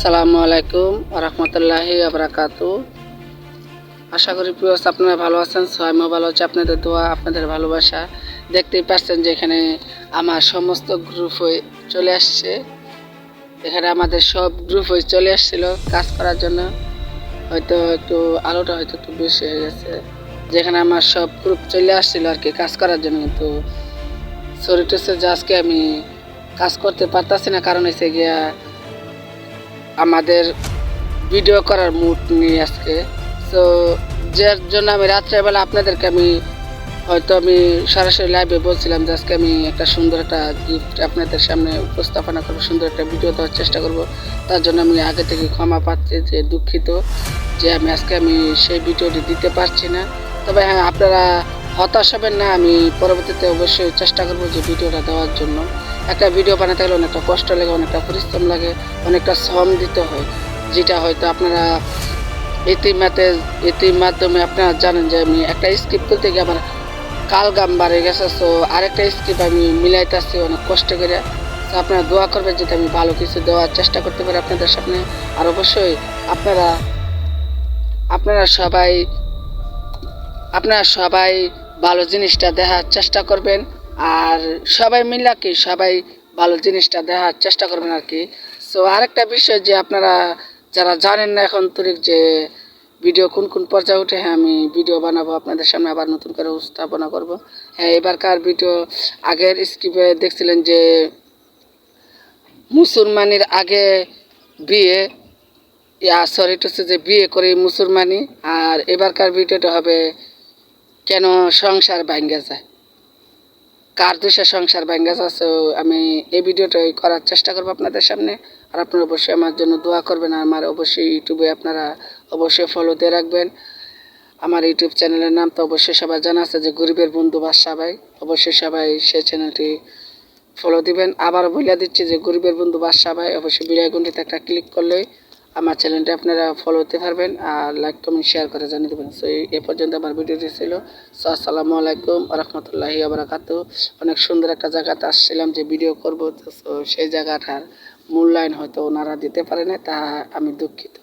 আসসালামু আলাইকুম রহমতুল্লাহি আবরাকাতু আশা করি প্রিয় আপনারা ভালো আছেন সবাই ভালো আছে। আপনাদের দোয়া, আপনাদের ভালোবাসা দেখতেই পাচ্ছেন যে এখানে আমার সমস্ত গ্রুপ হয়ে চলে আসছে। এখানে আমাদের সব গ্রুপ হয়ে চলে আসছিল কাজ করার জন্য। হয়তো একটু আলোটা হয়তো একটু বেশি হয়ে গেছে। যেখানে আমার সব গ্রুপ চলে আসছিল আর কি কাজ করার জন্য, কিন্তু শরীরটা যে আজকে আমি কাজ করতে পারতাছি না। কারণ হচ্ছে গিয়া আমাদের ভিডিও করার মুড নিয়ে আজকে। তো যার জন্য আমি রাত্রেবেলা আপনাদেরকে আমি, হয়তো আমি সরাসরি লাইভে বলছিলাম যে আজকে আমি একটা সুন্দর একটা গিফট আপনাদের সামনে উপস্থাপনা করব, সুন্দর একটা ভিডিও দেওয়ার চেষ্টা করব। তার জন্য আমি আগে থেকে ক্ষমা পাচ্ছি যে দুঃখিত যে আমি আজকে আমি সেই ভিডিওটি দিতে পারছি না। তবে হ্যাঁ আপনারা হতাশ হবেন না, আমি পরবর্তীতে অবশ্যই চেষ্টা করব যে ভিডিওটা দেওয়ার জন্য। একটা ভিডিও বানাতে গেলে অনেকটা কষ্ট লাগে, অনেকটা পরিশ্রম লাগে, অনেকটা শ্রম দিতে হয়, যেটা হয়তো আপনারা ইতিমাতে ইতির মাধ্যমে আপনারা জানেন যে আমি একটা স্ক্রিপ্ট করতে গিয়ে আমার কাল গাম বাড়ে গেছে সো আরেকটা স্ক্রিপ্ট আমি মিলাইতেছি অনেক কষ্ট করে। তো আপনারা দোয়া করবেন যাতে আমি ভালো কিছু দেওয়ার চেষ্টা করতে পারি আপনাদের সামনে। আর অবশ্যই আপনারা আপনারা সবাই আপনারা সবাই ভালো জিনিসটা দেখার চেষ্টা করবেন। আর সবাই মিলে কি সবাই ভালো জিনিসটা দেখার চেষ্টা করবেন আর কি। সো আরেকটা বিষয় যে আপনারা যারা জানেন না এখন তরিক যে ভিডিও কোন কোন পর্যায়ে উঠে হ্যাঁ আমি ভিডিও বানাবো, আপনাদের সামনে আবার নতুন করে উপস্থাপনা করব। হ্যাঁ এবারকার ভিডিও আগের স্ক্রিপে দেখছিলেন যে মুসলমানের আগে বিয়ে, ইয়া সরি হচ্ছে যে বিয়ে করে মুসলমানি, আর এবারকার ভিডিওটা হবে কেন সংসার ভাঙ্গা যায়? কার দোষে সংসার ভাঙ্গা so, আমি এই ভিডিওটাই করার চেষ্টা করব আপনাদের সামনে। আর আপনারা অবশ্যই আমার জন্য দোয়া করবেন। আর আমার অবশ্যই ইউটিউবে আপনারা অবশ্যই ফলো দিয়ে রাখবেন। আমার ইউটিউব চ্যানেলের নাম তো অবশ্যই সবাই জানা আছে, যে গরিবের বন্ধু বাদশা ভাই। অবশ্যই সবাই সেই চ্যানেলটি ফলো দিবেন। আবার বলে দিচ্ছি যে গরিবের বন্ধু বাদশা ভাই, অবশ্যই বিড়াই ঘন্টিতে একটা ক্লিক করলে আমার চ্যানেলটা আপনারা ফলো করতে পারবেন আর লাইক কমেন্ট শেয়ার করে জানিয়ে দেবেন। সো এ পর্যন্ত আমার ভিডিওটি ছিল। সো আসসালামু আলাইকুম রহমতুল্লাহি আবরাকাত অনেক সুন্দর একটা জায়গাতে আসছিলাম যে ভিডিও করব। তো, সেই জায়গাটার মূল্যায়ন হয়তো ওনারা দিতে পারে না তা আমি দুঃখিত।